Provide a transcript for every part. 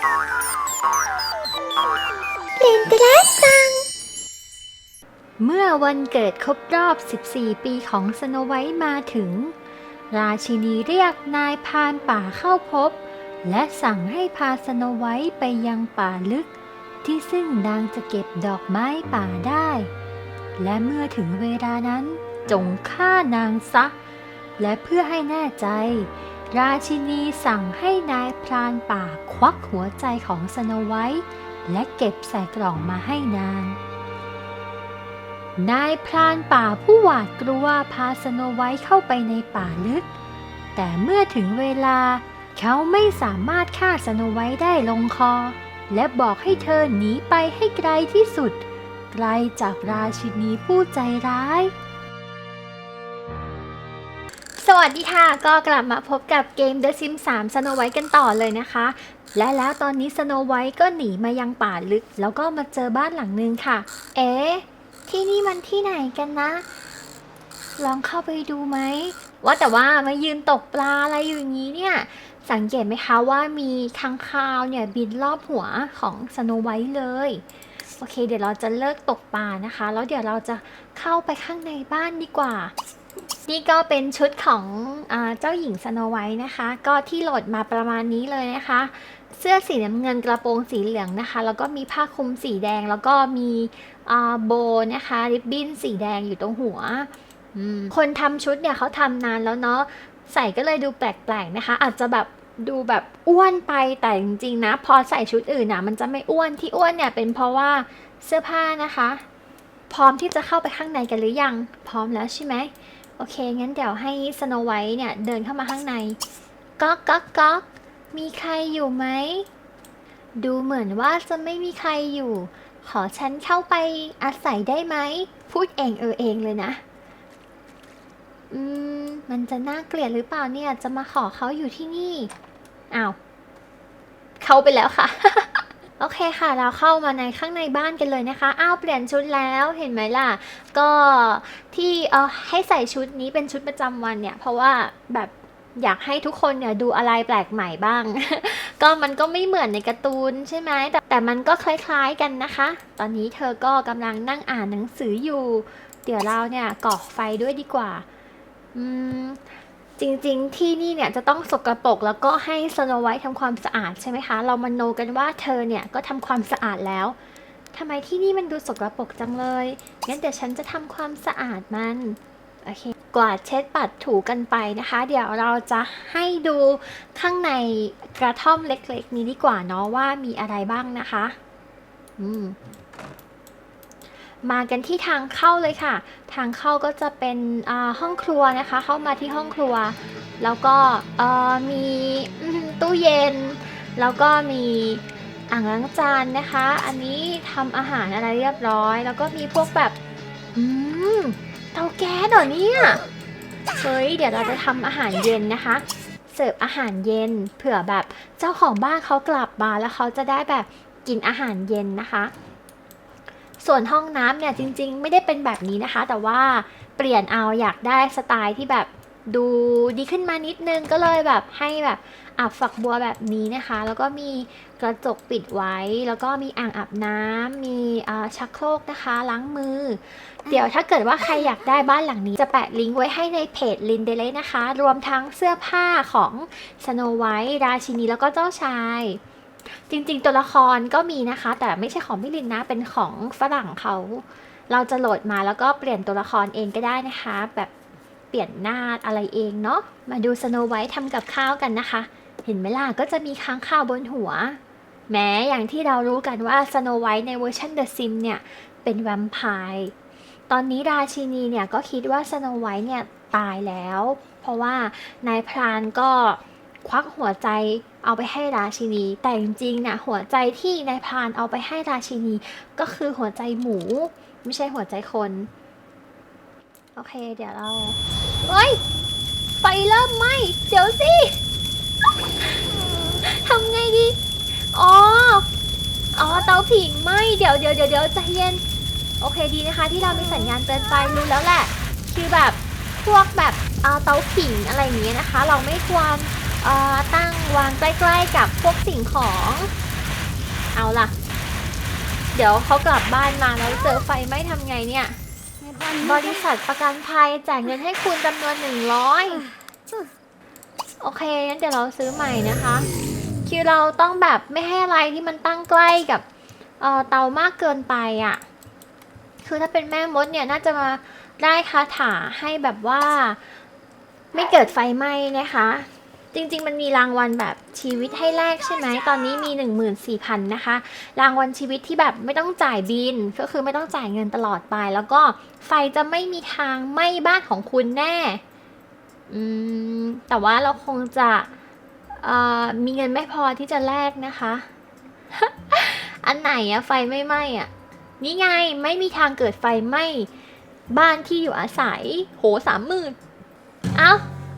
ลินเดลซัง เมื่อวันเกิดครบรอบ 14 ปีของสโนไวท์มาถึง ราชินีเรียกนายพานป่าเข้าพบ และสั่งให้พาสโนไวท์ไปยังป่าลึก ที่ซึ่งนางจะเก็บดอกไม้ป่าได้ และเมื่อถึงเวลานั้นจงฆ่านางซะ และเพื่อให้แน่ใจ ราชินีสั่งให้นายพรานป่าควักหัวใจของสโนไวท์และเก็บใส่กล่องมาให้นาง นายพรานป่าผู้หวาดกลัวพาสโนไวท์เข้าไปในป่าลึก แต่เมื่อถึงเวลาเขาไม่สามารถฆ่าสโนไวท์ได้ลงคอ และบอกให้เธอหนีไปให้ไกลที่สุด ไกลจากราชินีผู้ใจร้าย สวัสดีค่ะ ก็กลับมาพบกับเกม The Sims 3 Snow White กันต่อเลยนะคะ และแล้วตอนนี้ Snow White ก็หนีมายังป่าลึก แล้วก็มาเจอบ้านหลังนึงค่ะ เอ๊ะ ที่นี่มันที่ไหนกันนะ ลองเข้าไปดูไหม ว่าแต่ว่ามายืนตกปลาอะไรอยู่อย่างนี้เนี่ย สังเกตไหมคะว่ามีค้างคาวเนี่ยบินรอบหัวของสโนไวท์เลย โอเค เดี๋ยวเราจะเลิกตกปลานะคะ แล้วเดี๋ยวเราจะเข้าไปข้างในบ้านดีกว่า นี่ก็เป็นชุดของอเจ้าหญิงสโนไวท์นะคะ ก็ที่โหลดมาประมาณนี้เลยนะคะ เสื้อสีน้ำเงินกระโปรงสีเหลืองนะคะ แล้วก็มีผ้าคลุมสีแดง แล้วก็มีโบนะคะริบบิ้นสีแดงอยู่ตรงหัว คนทำชุดเนี่ยเขาทำนานแล้วเนาะ ใส่ก็เลยดูแปลกๆนะคะ อาจจะแบบดูแบบอ้วนไปแต่จริงๆนะ พอใส่ชุดอื่นนะมันจะไม่อ้วนที่อ้วนเนี่ยเป็นเพราะว่าเสื้อผ้านะคะ พร้อมที่จะเข้าไปข้างในกันหรือยัง พร้อมแล้วใช่ไหม โอเค งั้นเดี๋ยวให้สโนไวท์เนี่ยเดินเข้ามาข้างในก๊อกก๊อกก๊อกมีใครอยู่ไหม ดูเหมือนว่าจะไม่มีใครอยู่ ขอฉันเข้าไปอาศัยได้ไหม พูดเองเออเองเลยนะ อืม มันจะน่าเกลียดหรือเปล่าเนี่ย จะมาขอเขาอยู่ที่นี่ อ้าว เข้าไปแล้วค่ะ โอเคค่ะ เราเข้ามาในข้างในบ้านกันเลยนะคะ อ้าวเปลี่ยนชุดแล้วเห็นไหมล่ะ ก็ที่เออให้ใส่ชุดนี้เป็นชุดประจำวันเนี่ย เพราะว่าแบบอยากให้ทุกคนเนี่ยดูอะไรแปลกใหม่บ้าง ก็มันก็ไม่เหมือนในการ์ตูนใช่ไหมแต่แต่มันก็คล้ายๆกันนะคะ ตอนนี้เธอก็กำลังนั่งอ่านหนังสืออยู่ เดี๋ยวเราเนี่ยก่อไฟด้วยดีกว่า อืม จริงๆ ที่นี่เนี่ยจะต้องสกรปรกแล้วก็ให้สโนไวท์ทำความสะอาดใช่ไหมคะ เรามาโนกันว่าเธอเนี่ยก็ทำความสะอาดแล้วทำไมที่นี่มันดูสกรปรกจังเลย งั้นเดี๋ยวฉันจะทำความสะอาดมัน โอเค กวาดเช็ดปัดถูกันไปนะคะ เดี๋ยวเราจะให้ดูข้างในกระท่อมเล็กๆ นี้ดีกว่าเนาะว่ามีอะไรบ้างนะคะ อืม มากันที่ทางเข้าเลยค่ะ ทางเข้าก็จะเป็นห้องครัวนะคะ เข้ามาที่ห้องครัว แล้วก็มีตู้เย็น แล้วก็มีอ่างล้างจานนะคะ อันนี้ทำอาหารอะไรเรียบร้อย แล้วก็มีพวกแบบเตาแก๊สเหรอเนี่ย เฮ้ย เดี๋ยวเราจะทำอาหารเย็นนะคะ เสิร์ฟอาหารเย็นเผื่อแบบเจ้าของบ้านเขากลับมาแล้วเขาจะได้แบบกินอาหารเย็นนะคะ ส่วนห้องน้ำเนี่ยจริงๆ ไม่ได้เป็นแบบนี้นะคะ แต่ว่าเปลี่ยนเอาอยากได้สไตล์ที่แบบดูดีขึ้นมานิดนึงก็เลยแบบให้แบบอาบฝักบัวแบบนี้นะคะ แล้วก็มีกระจกปิดไว้ แล้วก็มีอ่างอาบน้ำมีชักโครกนะคะ ล้างมือ เดี๋ยวถ้าเกิดว่าใครอยากได้บ้านหลังนี้ จะแปะลิงก์ไว้ให้ในเพจลินเดเลยนะคะ รวมทั้งเสื้อผ้าของสโนไวท์ราชินีแล้วก็เจ้าชาย จริงๆ ตัวละครก็มีนะคะ แต่ไม่ใช่ของพี่ลินนะ เป็นของฝรั่งเขา เราจะโหลดมาแล้วก็เปลี่ยนตัวละครเองก็ได้นะคะ แบบเปลี่ยนหน้าอะไรเองเนาะ มาดูสโนไวท์ทำกับข้าวกันนะคะ เห็นไหมล่ะ ก็จะมีค้างคาวบนหัว แม้อย่างที่เรารู้กันว่าสโนไวท์ในเวอร์ชัน The Sim เนี่ย เป็นแวมไพร์ตอนนี้ราชินีเนี่ยก็คิดว่าสโนไวท์เนี่ยตายแล้ว เพราะว่านายพรานก็ ควักหัวใจเอาไปให้ราชินี แต่จริงๆนะหัวใจที่นายพรานเอาไปให้ราชินี ก็คือหัวใจหมู ไม่ใช่หัวใจคน โอเค เดี๋ยวเราเฮ้ยไฟเริ่มไหมเดี๋ยวสิทำไงดีอ๋ออ๋อเตาผิงไหมเดี๋ยวเดี๋ยวเดี๋ยวเดี๋ยวใจเย็น โอเคดีนะคะ ที่เรามีสัญญาณเตือนไฟรู้แล้วแหละ คือแบบพวกแบบเอ่อเตาผิงอะไรอย่างเงี้ยนะคะ เราไม่ควร เอ่อตั้งวางใกล้ๆกับพวกสิ่งของ เอาล่ะ เดี๋ยวเขากลับบ้านมาแล้วเจอไฟไหม้ทำไงเนี่ย บริษัทประกันภัยจ่ายเงินให้คุณจำนวนหนึ่งร้อยโอเคงั้นเดี๋ยวเราซื้อใหม่นะคะ คือเราต้องแบบไม่ให้อะไรที่มันตั้งใกล้กับเอ่อเตามากเกินไปอะ่ะ คือถ้าเป็นแม่มดเนี่ยน่าจะมาได้คาถาให้แบบว่า ไม่เกิดไฟไหม้นะคะ จริง ๆ มันมีรางวัลแบบชีวิตให้แลกใช่ไหม ตอนนี้มี 14,000 นะคะ รางวัลชีวิตที่แบบไม่ต้องจ่ายบิน ก็คือไม่ต้องจ่ายเงินตลอดไป แล้วก็ไฟจะไม่มีทางไหม้บ้านของคุณแน่ อืม แต่ว่าเราคงจะเอ่อมีเงินไม่พอที่จะแลกนะคะ อันไหนอะไฟไม่ไหม้อะนี่ไงไม่มีทางเกิดไฟไหม้บ้านที่อยู่อาศัย โหสามหมื่นเอ้า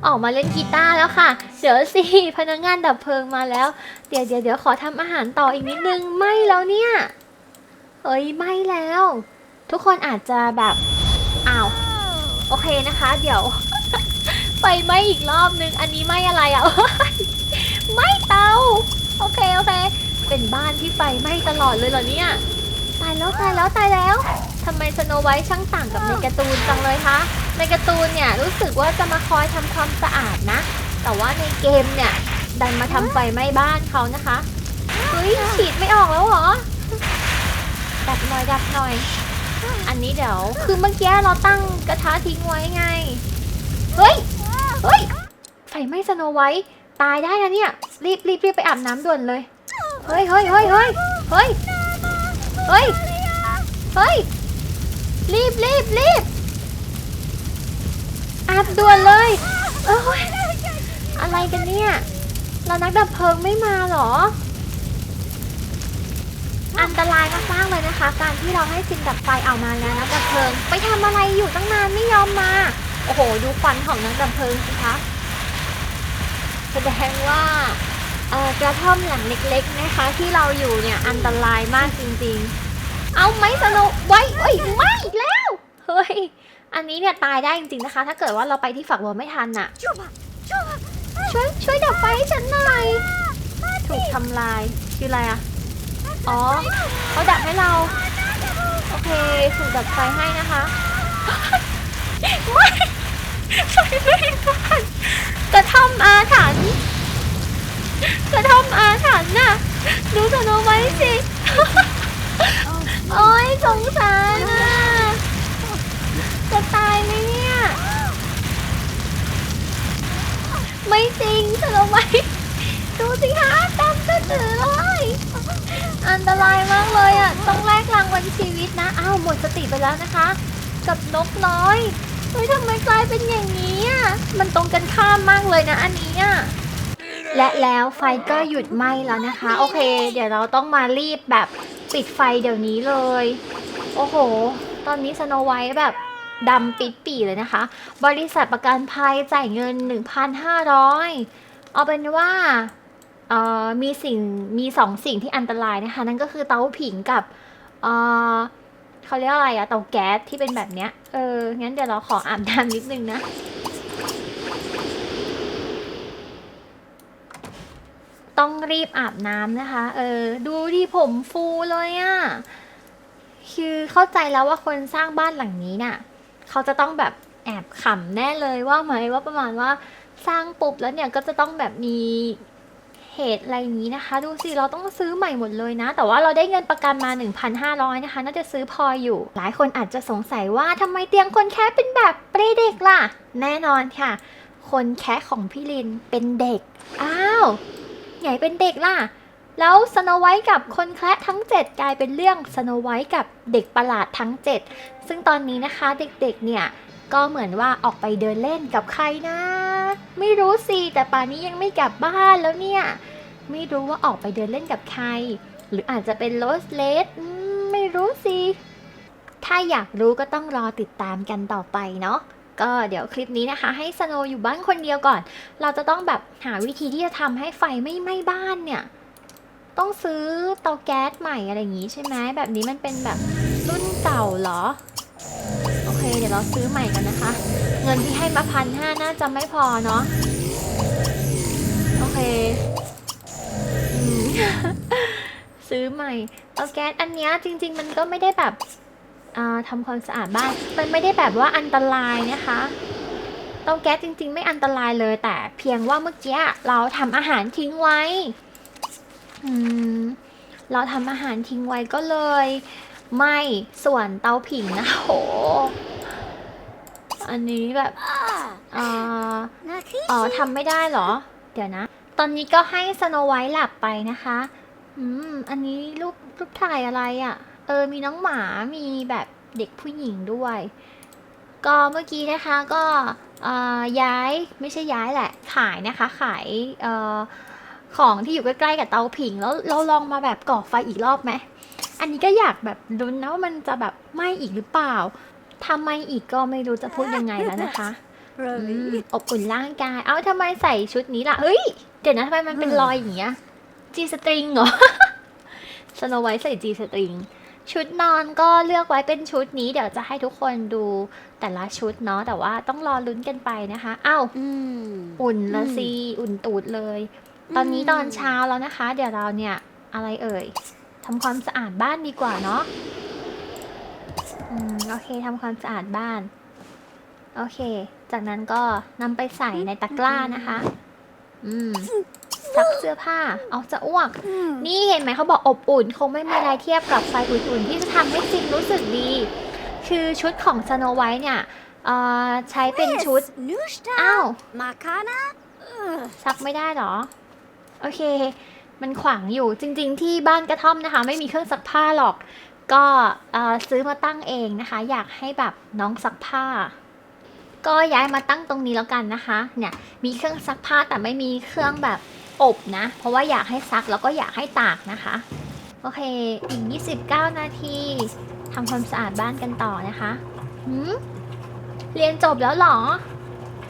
ออกมาเล่นกีตาร์แล้วค่ะ เดี๋ยวสิพนักงานดับเพลิงมาแล้ว เดี๋ยวเดี๋ยวเดี๋ยวขอทำอาหารต่ออีกนิดนึงไหม่แล้วเนี่ยเอ้ยไหม่แล้ว ทุกคนอาจจะแบบอ้าวโอเคนะคะ เดี๋ยวไฟไหม้อีกรอบนึง อันนี้ไหม้อะไรอะ่ะไม้เตาโอเคโอเคเป็นบ้านที่ไฟไหม้ตลอดเลยเหรอเนี่ยตายแล้วตายแล้วตายแล้วทำไมสโนไวท์ช่างต่างกับในการ์ตูนจังเลยคะ ในการ์ตูนเนี่ยรู้สึกว่าจะมาคอยทำความสะอาดนะ แต่ว่าในเกมเนี่ยดันมาทำไฟไหม้บ้านเขานะคะเฮ้ยฉีดไม่ออกแล้วเหรอดับหน่อยดับหน่อย อันนี้เดี๋ยวคือเมื่อกี้เราตั้งกระทะทิ้งไว้ไง เฮ้ย เฮ้ย ไฟไหม้สโนไวท์ตายได้นะเนี่ย รีบรีบรีบไปอาบน้ำด่วนเลย เฮ้ยเฮ้ยเฮ้ยเฮ้ยเฮ้ย เฮ้ย เฮ้ย รีบรีบรีบ อาบด่วนเลยเอ้ยอะไรกันเนี่ย เรานักดับเพลิงไม่มาเหรอ อันตรายมากๆเลยนะคะ การที่เราให้ซินดับไฟเอามาแล้วนักดับเพลิง ไปทำอะไรอยู่ตั้งนานไม่ยอมมา โอ้โห ดูควันของนักดับเพลิงสิคะแสดงว่าเอ่อกระท่อมหลังเล็กๆนะคะ ที่เราอยู่เนี่ยอันตรายมากจริงๆ เอาไหมสนุกไว้เอ้ยไม่อีกแล้ว เฮ้ย อันนี้เนี่ยตายได้จริงๆนะคะ ถ้าเกิดว่าเราไปที่ฝักบัวไม่ทันน่ะ ช่วยช่วยดับไฟให้ฉันหน่อย ถูกทำลาย คืออะไรอะ อ๋อเขาดับให้เรา โอเค ถูกดับไฟให้นะคะไม่ไฟไม่ทันกระท่อมอาถรรพ์กระท่อมอาถรรพ์น่ะ ดูสนไว้สิ โอ้ยสงสารนะ จะตายไหมเนี่ย ไม่จริงสโนไว้ ดูสิคะดำจะถือเลย อันตรายมากเลยอะ ต้องแลกรางวัลชีวิตนะ อ้าวหมดสติไปแล้วนะคะ กับนกน้อย เฮ้ยทำไมกลายเป็นอย่างนี้อะ มันตรงกันข้ามมากเลยนะอันนี้อะและแล้วไฟก็หยุดไหม้แล้วนะคะ โอเค เดี๋ยวเราต้องมารีบแบบปิดไฟเดี๋ยวนี้เลย โอ้โห ตอนนี้สโนไวท์แบบ ดำปิดปีเลยนะคะ บริษัทประกันภัยจ่ายเงิน 1,500 เอาเป็นว่าเอ่อมีสิ่งมีสองสิ่งที่อันตรายนะคะ นั่นก็คือเตาผิงกับเอ่อเขาเรียกอะไรอะเตาแก๊สที่เป็นแบบเนี้ย เออ งั้นเดี๋ยวเราขออาบน้ำนิดนึงนะต้องรีบอาบน้ำนะคะ เออ ดูที่ผมฟูเลยอะ่ะ คือเข้าใจแล้วว่าคนสร้างบ้านหลังนี้น่ะ เขาจะต้องแบบแอบขำแน่เลยว่าไหมว่าประมาณว่าสร้างปุ๊บแล้วเนี่ยก็จะต้องแบบมีเหตุอะไรอย่างนี้นะคะ ดูสิเราต้องซื้อใหม่หมดเลยนะ แต่ว่าเราได้เงินประกันมา 1,500 นะคะ น่าจะซื้อพออยู่ หลายคนอาจจะสงสัยว่าทำไมเตียงคนแค่เป็นแบบเปรย์เด็กล่ะ แน่นอนค่ะ คนแคะของพี่ลินเป็นเด็ก อ้าวใหญ่เป็นเด็กล่ะ แล้วสโนไวท์กับคนแคระทั้ง 7 กลายเป็นเรื่องสโนไวท์กับเด็กประหลาดทั้ง 7 ซึ่งตอนนี้นะคะเด็กๆเนี่ยก็เหมือนว่าออกไปเดินเล่นกับใครนะ ไม่รู้สิ แต่ป่านนี้ยังไม่กลับบ้านแล้วเนี่ย ไม่รู้ว่าออกไปเดินเล่นกับใคร หรืออาจจะเป็นโรสเลสไม่รู้สิ ถ้าอยากรู้ก็ต้องรอติดตามกันต่อไปเนาะก็เดี๋ยวคลิปนี้นะคะ ให้สโนอยู่บ้านคนเดียวก่อน เราจะต้องแบบหาวิธีที่จะทำให้ไฟไม่ไหม้บ้านเนี่ย ต้องซื้อเตาแก๊สใหม่อะไรอย่างนี้ใช่ไหมแบบนี้มันเป็นแบบรุ่นเก่าเหรอ โอเค เดี๋ยวเราซื้อใหม่กันนะคะ เงินที่ให้มาพันห้าน่าจะไม่พอเนาะโอเคซื้อใหม่เตาแก๊สอันนี้จริง ๆ มันก็ไม่ได้แบบทำความสะอาดบ้านมันไม่ได้แบบว่าอันตรายนะคะเตาแก๊สจริง ๆ ไม่อันตรายเลยแต่เพียงว่าเมื่อกี้เราทำอาหารทิ้งไว้ เราทำอาหารทิ้งไว้ก็เลยไหม่ส่วนเตาผิงนะโห อันนี้แบบอ่า泣きอ๋อทำไม่ได้เหรอ เดี๋ยวนะ ตอนนี้ก็ให้สโนไวท์หลับไปนะคะ อืม อันนี้รูปรูปถ่ายอะไรอะ่ะ เออ มีน้องหมา มีแบบเด็กผู้หญิงด้วย ก็เมื่อกี้นะคะก็เอ่อย้ายไม่ใช่ย้ายแหละ ขายนะคะ ขายเอ่อ ของที่อยู่ใกล้ๆกับเตาผิง แล้วเราลองมาแบบก่อไฟอีกรอบไหมอันนี้ก็อยากแบบลุ้นนะว่ามันจะแบบไหม้อีกหรือเปล่าถ้าไหม้อีกก็ไม่รู้จะพูดยังไงแล้วนะคะอืมอบอุ่นร่างกาย เอ้าทำไมใส่ชุดนี้ล่ะ เฮ้ย เดี๋ยวนะทำไมมันเป็นรอยอย่างเงี้ย จีสตริงเหรอ สโนไวท์ใส่จีสตริง ชุดนอนก็เลือกไว้เป็นชุดนี้ เดี๋ยวจะให้ทุกคนดูแต่ละชุดเนาะ แต่ว่าต้องรอลุ้นกันไปนะคะเอ้าうんอุ่นละอืมสิ อุ่นตูดเลย ตอนนี้ตอนเช้าแล้วนะคะ เดี๋ยวเราเนี่ยอะไรเอ่ยทำความสะอาดบ้านดีกว่าเนาะอืมโอเคทำความสะอาดบ้าน โอเค จากนั้นก็นำไปใส่ในตะกร้านะคะ อืมซักเสื้อผ้า เอาจะอ้วก นี่เห็นไหมเขาบอกอบอุ่น คงไม่มีอะไรเทียบกับไฟอุ่นๆ ที่จะทำให้ซิมรู้สึกดี คือชุดของสโนไวท์เนี่ยใช้เป็นชุด อ้าวซักไม่ได้หรอ โอเค มันขวางอยู่จริง ๆ ที่บ้านกระท่อมนะคะ ไม่มีเครื่องซักผ้าหรอก ก็ซื้อมาตั้งเองนะคะ อยากให้แบบน้องซักผ้า ก็ย้ายมาตั้งตรงนี้แล้วกันนะคะ เนี่ยมีเครื่องซักผ้าแต่ไม่มีเครื่องแบบอบนะ เพราะว่าอยากให้ซักแล้วก็อยากให้ตากนะคะ โอเค อีก 29 นาทีทำความสะอาดบ้านกันต่อนะคะหืมเรียนจบแล้วหรอ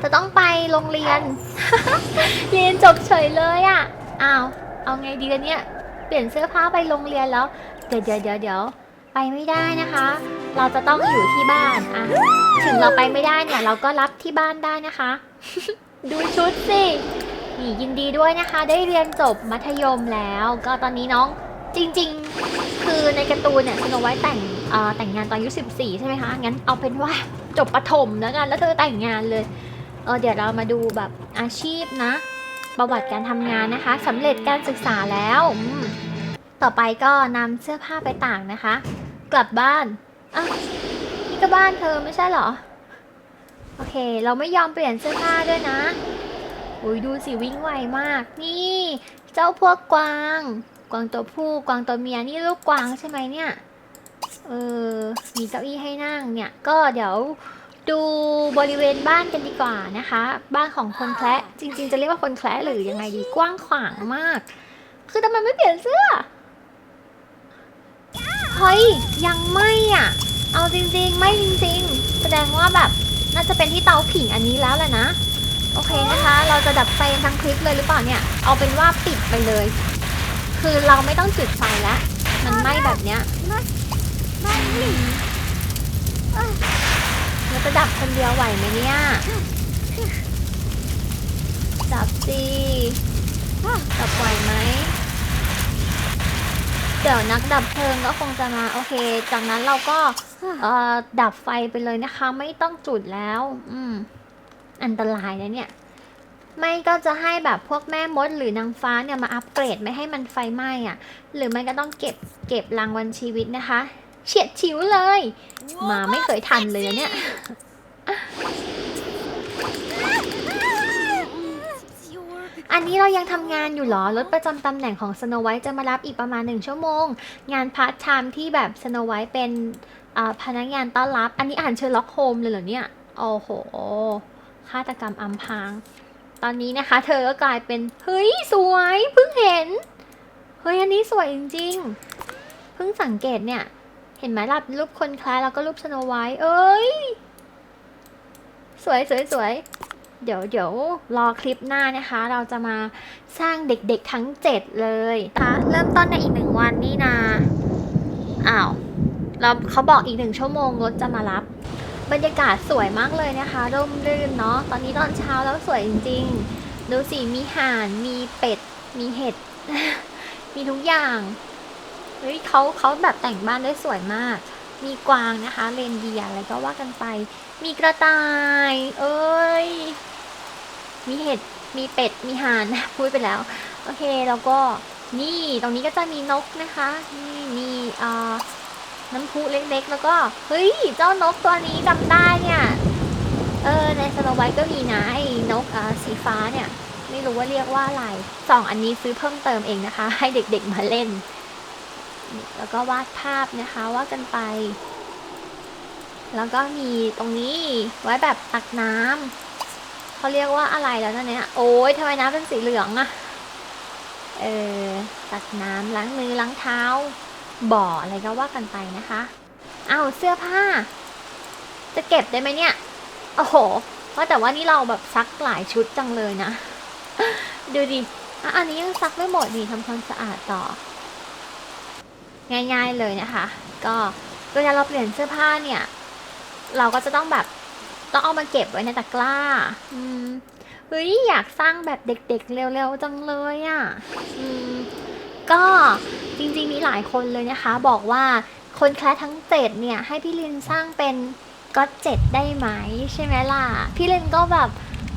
จะต้องไปโรงเรียน เรียนจบเฉยเลยอะ่ะ อ้าว เอาไงดีกันเนี่ย เปลี่ยนเสื้อผ้าไปโรงเรียนแล้ว เดี๋ยวเดี๋ยวเดี๋ยวเดี๋ยวไปไม่ได้นะคะ เราจะต้องอยู่ที่บ้านอะถึงเราไปไม่ได้เนี่ย เราก็รับที่บ้านได้นะคะ ดูชุดสินี่ยินดีด้วยนะคะ ได้เรียนจบมัธยมแล้ว ก็ตอนนี้น้องจริง ๆ คือในการ์ตูนเนี่ยสโนไว้แต่งเอ่อแต่งงานตอนอายุ14 ใช่ไหมคะ งั้นเอาเป็นว่าจบประถมแล้วกัน แล้วเธอแต่งงานเลย เออเดี๋ยวเรามาดูแบบอาชีพนะ ประวัติการทำงานนะคะสำเร็จการศึกษาแล้ว ต่อไปก็นำเสื้อผ้าไปตากนะคะ กลับบ้านอะนี่ก็บ้านเธอไม่ใช่เหรอ โอเค เราไม่ยอมเปลี่ยนเสื้อผ้าด้วยนะอุ้ยดูสิวิ่งไวมาก นี่ เจ้าพวกกวาง กวางตัวผู้กวางตัวเมียนี่ลูกกวางใช่ไหมเนี่ยเออมีเก้าอี้ให้นั่งเนี่ย ก็เดี๋ยว ดูบริเวณบ้านกันดีกว่านะคะ บ้านของคนแคระจริง ๆ จะเรียกว่าคนแคระหรือยังไงดีกว้างขวางมาก คือทำไมไม่เปลี่ยนเสื้อเฮ้ยยังไม่อะ เอาจริงๆ ไม่จริงๆ แสดงว่าแบบน่าจะเป็นที่เตาผิงอันนี้แล้วแหละนะ โอเคนะคะ เราจะดับไฟทั้งคลิปเลยหรือเปล่าเนี่ย เอาเป็นว่าปิดไปเลย คือเราไม่ต้องจุดไฟแล้วมันไหม้แบบเนี้ย จะดับคนเดียวไหวไหมเนี่ย ดับสิดับไหวไหม เดี๋ยวนักดับเพลิงก็คงจะมา โอเค จากนั้นเราก็เอ่อดับไฟไปเลยนะคะ ไม่ต้องจุดแล้ว อืม อันตรายนะเนี่ย ไม่ก็จะให้แบบพวกแม่มดหรือนางฟ้าเนี่ยมาอัปเกรดไม่ให้มันไฟไหม้อะหรือไม่ก็ต้องเก็บเก็บรางวัลชีวิตนะคะ เฉียดฉิวเลย มาไม่เคยทันเลยนะเนี่ย อันนี้เรายังทำงานอยู่เหรอ รถประจำตำแหน่งของสโนไวท์จะมารับอีกประมาณหนึ่งชั่วโมง งานพาร์ทไทม์ที่แบบสโนไวท์เป็นอ่าพนักงานต้อนรับ อันนี้อ่านเชอร์ล็อกโฮมเลยเหรอเนี่ย โอ้โหฆาตกรรมอำพราง ตอนนี้นะคะ เธอก็กลายเป็น เฮ้ย สวย เพิ่งเห็น เฮ้ย อันนี้สวยจริงๆ เพิ่งสังเกตเนี่ย เห็นไหมล่ะรูปคนคล้ายแล้วก็รูปสโนไวท์เอ้ย สวยสวยสวยเดี๋ยวเดี๋ยวรอคลิปหน้านะคะ เราจะมาสร้างเด็กๆทั้ง 7 เลยนะคะเริ่มต้นในอีกหนึ่งวันนี่นาอ้าวเราเขาบอกอีกหนึ่งชั่วโมงรถจะมารับ บรรยากาศสวยมากเลยนะคะ ร่มรื่นเนาะตอนนี้ตอนเช้าแล้วสวยจริงๆ ดูสิมีห่านมีเป็ด มีเห็ด มีทุกอย่าง เฮ้ยเขาเขาแบบแต่งบ้านได้สวยมาก มีกวางนะคะเรนเดียอะไรก็ว่ากันไป มีกระต่าย เอ้ย มีเห็ด มีเป็ด มีห่านพูดไปแล้ว โอเคแล้วก็นี่ตรงนี้ก็จะมีนกนะคะ นี่มีเอ่อน้ำพุเล็กๆ แล้วก็ เฮ้ย เจ้านกตัวนี้จำได้เนี่ย เออ ในสโนไวท์ก็มีนะไอ้นกอ่าสีฟ้าเนี่ย ไม่รู้ว่าเรียกว่าอะไรสองอันนี้ซื้อเพิ่มเติมเองนะคะ ให้เด็กๆมาเล่น แล้วก็วาดภาพนะคะว่ากันไป แล้วก็มีตรงนี้ไว้แบบตักน้ำเขาเรียกว่าอะไรแล้วนะเนี่ยโอ้ยทำไมน้ำเป็นสีเหลืองอะเออตักน้ำล้างมือล้างเท้า บ่ออะไรก็ว่ากันไปนะคะเอ้าเสื้อผ้า จะเก็บได้ไหมเนี่ยโอ้โหว่าแต่ว่านี่เราแบบซักหลายชุดจังเลยนะ ดูดิอะอันนี้ยังซักไม่หมดนี่ทำความสะอาดต่อ ง่าย ๆเลยนะคะ ก็เวลาเราเปลี่ยนเสื้อผ้าเนี่ย เราก็จะต้องแบบต้องเอามาเก็บไว้ในตะกร้า อืมเฮ้ยอยากสร้างแบบเด็กๆ เร็วๆจังเลยอะ่ะ อืมก็จริงๆมีหลายคนเลยนะคะ บอกว่าคนแคสทั้งเจ็ดเนี่ย ให้พี่ลินสร้างเป็นก็เจ็ดได้ไหมใช่ไหมล่ะ พี่ลินก็แบบ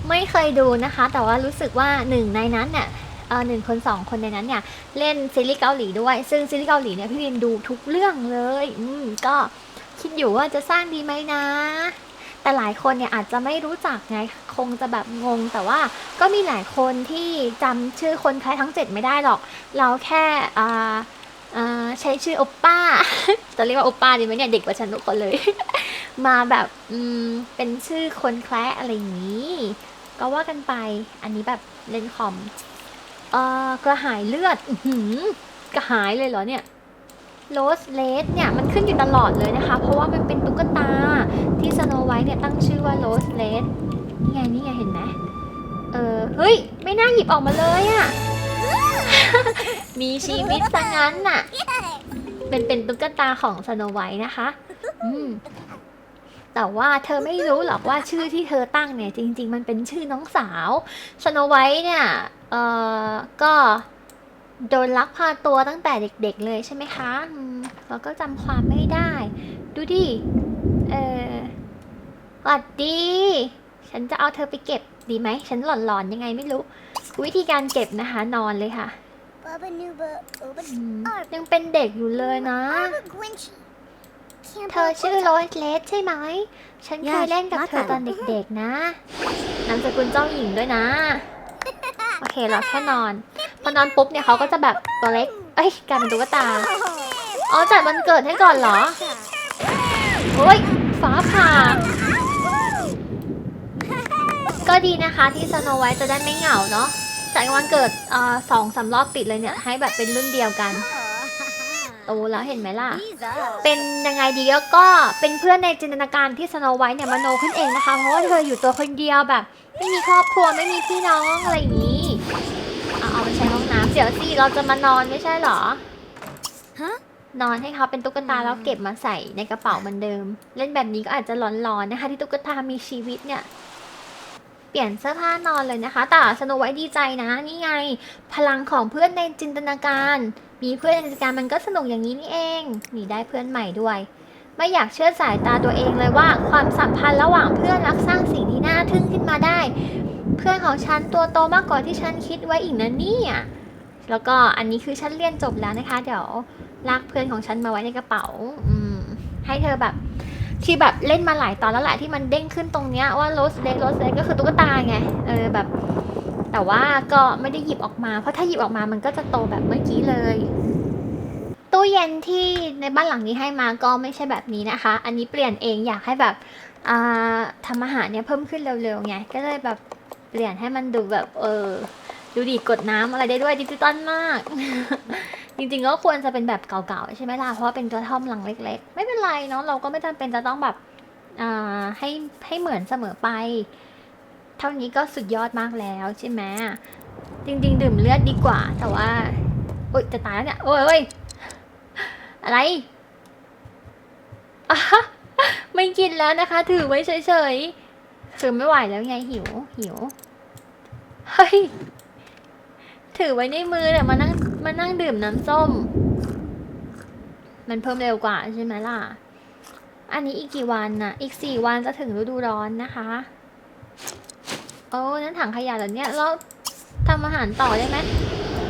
ไม่เคยดูนะคะ แต่ว่ารู้สึกว่าหนึ่งในนั้นเนี่ย เออหนึ่งคนสองคนในนั้นเนี่ยเล่นซีรีส์เกาหลีด้วย ซึ่งซีรีส์เกาหลีเนี่ยพี่ลินดูทุกเรื่องเลย อืมก็คิดอยู่ว่าจะสร้างดีไหมนะ แต่หลายคนเนี่ยอาจจะไม่รู้จักไงคงจะแบบงง แต่ว่าก็มีหลายคนที่จำชื่อคนคล้ายทั้งเจ็ดไม่ได้หรอก เราแค่อ่าใช้ชื่อโอปป้า จะเรียกว่าโอปป้าดีไหมเนี่ยเด็กกว่าฉันทุกคนเลย มาแบบอืมเป็นชื่อคนแคละอะไรอย่างนี้ ก็ว่ากันไป อันนี้แบบเล่นคอม เอ่อกระหายเลือดอื้อหือกระหายเลยเหรอเนี่ยโรสเลสเนี่ยมันขึ้นอยู่ตลอดเลยนะคะ เพราะว่ามันเป็นตุ๊กตาที่สโนไวท์เนี่ยตั้งชื่อว่าโรสเลสนี่ไงนี่ไงเห็นไหมเออเฮ้ย ไม่น่าหยิบออกมาเลยอะมีชีวิตซะงั้นน่ะ เป็นเป็นตุ๊กตาของสโนไวท์นะคะ อืม แต่ว่าเธอไม่รู้หรอกว่าชื่อที่เธอตั้งเนี่ย จริง ๆ มันเป็นชื่อน้องสาวสโนไวท์เนี่ย เอ่อก็โดนลักพาตัวตั้งแต่เด็กๆเลยใช่ไหมคะอืมเราก็จำความไม่ได้ ดูดิ เออหวัดดี ฉันจะเอาเธอไปเก็บดีไหม ฉันหลอนๆยังไงไม่รู้ วิธีการเก็บนะคะนอนเลยค่ะ Bubba Nuba Uba อืมยังเป็นเด็กอยู่เลยนะ Arba Gwinchy. เธอชื่อโรสเลสใช่ไหม ฉันเคยเล่นกับเธอตอนเด็กๆนะ นามสกุลเจ้าหญิงด้วยนะ โอเคเราแค่นอน พอนอนปุ๊บเนี่ยเขาก็จะแบบตัวเล็ก เอ้ยกลายเป็นตุ๊กตา อ๋อจัดวันเกิดให้ก่อนเหรอ โอ้ยฟ้าผ่า ก็ดีนะคะที่สโนไวท์จะได้ไม่เหงาเนาะจัดวันเกิดเอ่อสองสามรอบติดเลยเนี่ย ให้แบบเป็นรุ่นเดียวกัน โตแล้วเห็นไหมล่ะ เป็นยังไงดีแล้วก็เป็นเพื่อนในจินตนาการที่สโนไวท์เนี่ยมโนขึ้นเองนะคะ เพราะว่าเธออยู่ตัวคนเดียวแบบ ไม่มีครอบครัวไม่มีพี่น้องอะไรอย่างนี้ เอาเอาไปใช้ห้องน้ำเดี๋ยวสิเราจะมานอนไม่ใช่เหรอ ฮะ นอนให้เขาเป็นตุ๊กตาแล้วเก็บมาใส่ในกระเป๋าเหมือนเดิม เล่นแบบนี้ก็อาจจะหลอนๆนะคะ ที่ตุ๊กตามีชีวิตเนี่ยเปลี่ยนเสื้อผ้านอนเลยนะคะ แต่สโนไวท์ดีใจนะ นี่ไง พลังของเพื่อนในจินตนาการ มีเพื่อนในจินตนาการมันก็สนุกอย่างนี้นี่เองนี่ได้เพื่อนใหม่ด้วย ไม่อยากเชื่อสายตาตัวเองเลยว่า ความสัมพันธ์ระหว่างเพื่อนรักสร้างสิ่งที่น่าทึ่งขึ้นมาได้ เพื่อนของฉันตัวโตมากกว่าที่ฉันคิดไว้อีกนะเนี่ยแล้วก็อันนี้คือฉันเรียนจบแล้วนะคะ เดี๋ยวลากเพื่อนของฉันมาไว้ในกระเป๋า อืม ให้เธอแบบที่แบบเล่นมาหลายตอนแล้วแหละที่มันเด้งขึ้นตรงเนี้ยว่าโรสเล็กโรสเล็กก็คือตุ๊กตาไง เออแบบ แต่ว่าก็ไม่ได้หยิบออกมา เพราะถ้าหยิบออกมามันก็จะโตแบบเมื่อกี้เลย ตู้เย็นที่ในบ้านหลังนี้ให้มาก็ไม่ใช่แบบนี้นะคะ อันนี้เปลี่ยนเองอยากให้แบบทำอาหารเนี่ยเพิ่มขึ้นเร็วๆไงก็เลยแบบเปลี่ยนให้มันดูแบบเออดูดีกดน้ำอะไรได้ด้วยดิจิตอลมาก จริงๆก็ควรจะเป็นแบบเก่าๆใช่ไหมล่ะเพราะว่าเป็นกระท่อมหลังเล็ก ๆ ไม่เป็นไรเนาะเราก็ไม่จำเป็นจะต้องแบบให้ให้เหมือนเสมอไป เท่านี้ก็สุดยอดมากแล้วใช่ไหมจริง ๆ ดื่มเลือดดีกว่า แต่ว่าโอ๊ยจะตายแล้วเนี่ยโอ้ยโอ้ยอะไรอะไม่กินแล้วนะคะ ถือไว้เฉยๆคือไม่ไหวแล้วไงหิวหิวเฮ้ยถือไว้ในมือเนี่ยมานั่งมานั่งดื่มน้ำส้ม มันเพิ่มเร็วกว่าใช่ไหมล่ะ อันนี้อีกกี่วันน่ะ อีกสี่วันจะถึงฤดูร้อนนะคะ อ้นั่นถังขยะเหรอเนี่ยแล้วทำอาหารต่อได้ไหม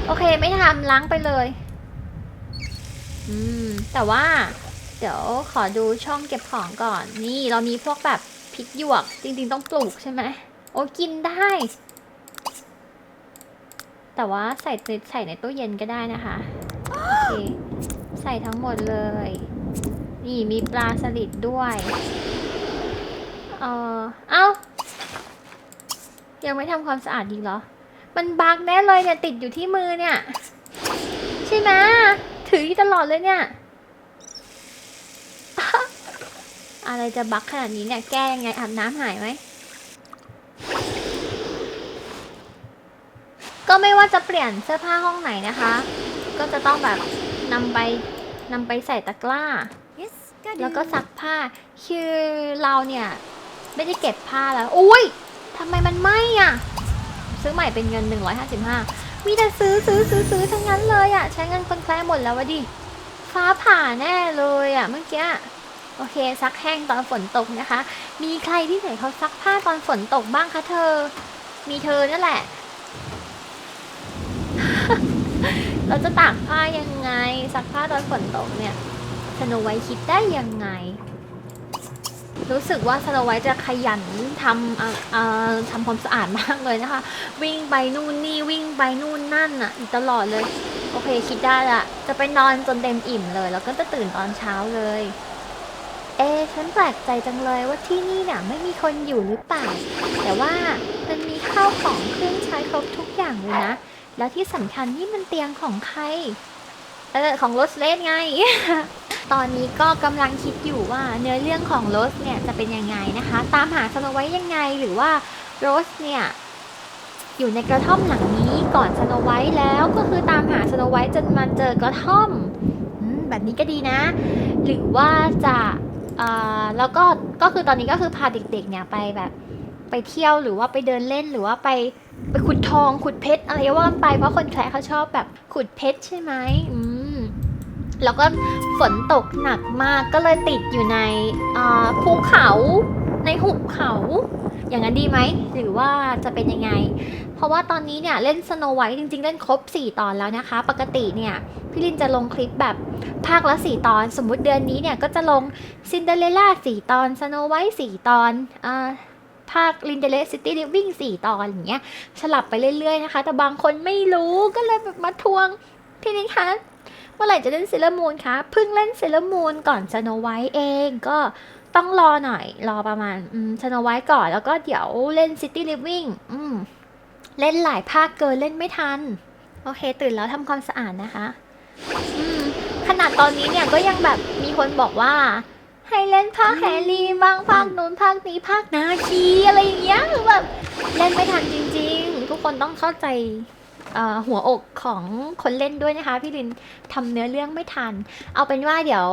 โอเคไม่ทำล้างไปเลย อืม แต่ว่า เดี๋ยวขอดูช่องเก็บของก่อน นี่เรามีพวกแบบพริกหยวก จริง ๆ ต้องปลูกใช่ไหมโอ้กินได้ แต่ว่าใส่ในใส่ในตู้เย็นก็ได้นะคะโอเคใส่ทั้งหมดเลย นี่มีปลาสลิดด้วย เออเอ้า ยังไม่ทำความสะอาดดีกเหรอ มันบักแน่เลยเนี่ยติดอยู่ที่มือเนี่ย ใช่ไหมถืออยู่ตลอดเลยเนี่ย อะไรจะบักขนาดนี้เนี่ย แก้ยังไงอาบน้ำหายไหม ก็ไม่ว่าจะเปลี่ยนเสื้อผ้าห้องไหนนะคะ ก็จะต้องแบบนำไปนำไปใส่ตะกร้า Yes, got แล้วก็ซักผ้า คือเราเนี่ย ไม่ได้เก็บผ้าแล้ว อุ้ย ทำไมมันไหม้อะ ซื้อใหม่เป็นเงิน 155 มีแต่ซื้อซื้อซื้อซื้อทั้งนั้นเลยอะ ใช้เงินคนแคร์หมดแล้ววะดิ ฟ้าผ่าแน่เลยอะเมื่อกี้ โอเคซักแห้งตอนฝนตกนะคะ มีใครที่ไหนเขาซักผ้าตอนฝนตกบ้างคะเธอ มีเธอนั่นแหละ เราจะตากผ้ายังไง ซักผ้าตอนฝนตกเนี่ยสโนไวคิดได้ยังไง รู้สึกว่าสโนไวท์จะขยันทำอาทำความสะอาดมากเลยนะคะ วิ่งไปนู่นนี่วิ่งไปนู่นนั่นอะอยู่ตลอดเลย โอเคคิดได้ละจะไปนอนจนเต็มอิ่มเลย แล้วก็จะตื่นตอนเช้าเลย เอ๊ฉันแปลกใจจังเลยว่าที่นี่น่ะไม่มีคนอยู่หรือเปล่า แต่ว่ามันมีข้าวของเครื่องใช้ครบทุกอย่างเลยนะ แล้วที่สำคัญนี่มันเตียงของใคร เออของรสเลสไง ตอนนี้ก็กำลังคิดอยู่ว่าเนื้อเรื่องของโรสเนี่ยจะเป็นยังไงนะคะ ตามหาสโนไวท์ยังไงหรือว่าโรสเนี่ยอยู่ในกระท่อมหลังนี้ก่อนสโนไวท์แล้วก็คือตามหาสโนไวท์จนมาเจอกระท่อมแบบนี้ก็ดีนะ หรือว่าจะอ่าแล้วก็ก็คือตอนนี้ก็คือพาเด็กๆเนี่ยไปแบบไปเที่ยวหรือว่าไปเดินเล่นหรือว่าไปไปขุดทองขุดเพชรอะไรว่าไปเพราะคนแคร์เขาชอบแบบขุดเพชรใช่ไหมอืม แล้วก็ฝนตกหนักมากก็เลยติดอยู่ในภูเขาในหุบเขา อย่างนั้นดีไหม หรือว่าจะเป็นยังไง เพราะว่าตอนนี้เนี่ยเล่นสโนไวท์จริง ๆ เล่นครบ 4 ตอนแล้วนะคะ ปกติเนี่ยพี่ลินจะลงคลิปแบบภาคละ 4 ตอน สมมุติเดือนนี้เนี่ยก็จะลงซินเดอเรลล่า4ตอนสโนไวท์4ตอนอ่าภาค l i n d e l e City Living 4ตอนอย่างเงี้ยสลับไปเรื่อยๆนะคะ แต่บางคนไม่รู้ก็เลยแบบมาทวงพี่นิดคะ เมื่อไหร่จะเล่นเซเลมูนคะเพิ่งเล่นเซเลมูนก่อนสโนไวท์เองก็ต้องรอหน่อย รอประมาณสโนไวท์ก่อนแล้วก็เดี๋ยวเล่น City Living อืมเล่นหลายภาคเกินเล่นไม่ทัน โอเค ตื่นแล้วทำความสะอาดนะคะขนาดตอนนี้เนี่ยก็ยังแบบมีคนบอกว่า ให้เล่นภาคแฮร์รี่บ้างภาคนู้นภาคนี้ภาคนาคีอะไรอย่างเงี้ยคือแบบเล่นไม่ทันจริง ๆ ทุกคนต้องเข้าใจ หัวอกของคนเล่นด้วยนะคะ พี่ลินทำเนื้อเรื่องไม่ทัน เอาเป็นว่าเดี๋ยว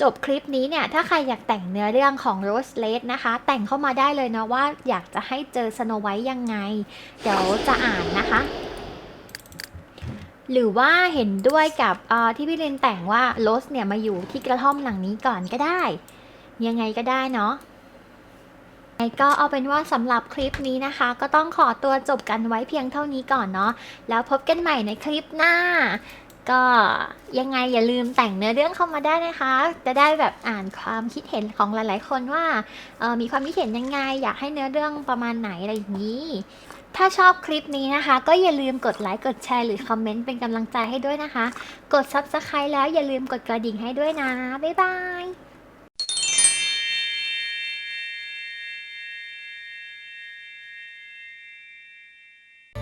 จบคลิปนี้เนี่ย ถ้าใครอยากแต่งเนื้อเรื่องของโรสเลดนะคะ แต่งเข้ามาได้เลยนะว่าอยากจะให้เจอสโนไวท์ยังไง เดี๋ยวจะอ่านนะคะหรือว่าเห็นด้วยกับที่พี่ลินแต่งว่าโรสเนี่ยมาอยู่ที่กระท่อมหลังนี้ก่อนก็ได้ ยังไงก็ได้เนาะ ก็เอาเป็นว่าสำหรับคลิปนี้นะคะ ก็ต้องขอตัวจบกันไว้เพียงเท่านี้ก่อนเนาะแล้วพบกันใหม่ในคลิปหน้า ก็ยังไงอย่าลืมแต่งเนื้อเรื่องเข้ามาได้นะคะ จะได้แบบอ่านความคิดเห็นของหลาย ๆ คนว่ามีความคิดเห็นยังไง อยากให้เนื้อเรื่องประมาณไหนอะไรอย่างนี้ ถ้าชอบคลิปนี้นะคะ ก็อย่าลืมกดไลค์กดแชร์หรือคอมเมนต์เป็นกำลังใจให้ด้วยนะคะ กด Subscribe แล้วอย่าลืมกดกระดิ่งให้ด้วยนะบ๊ายบาย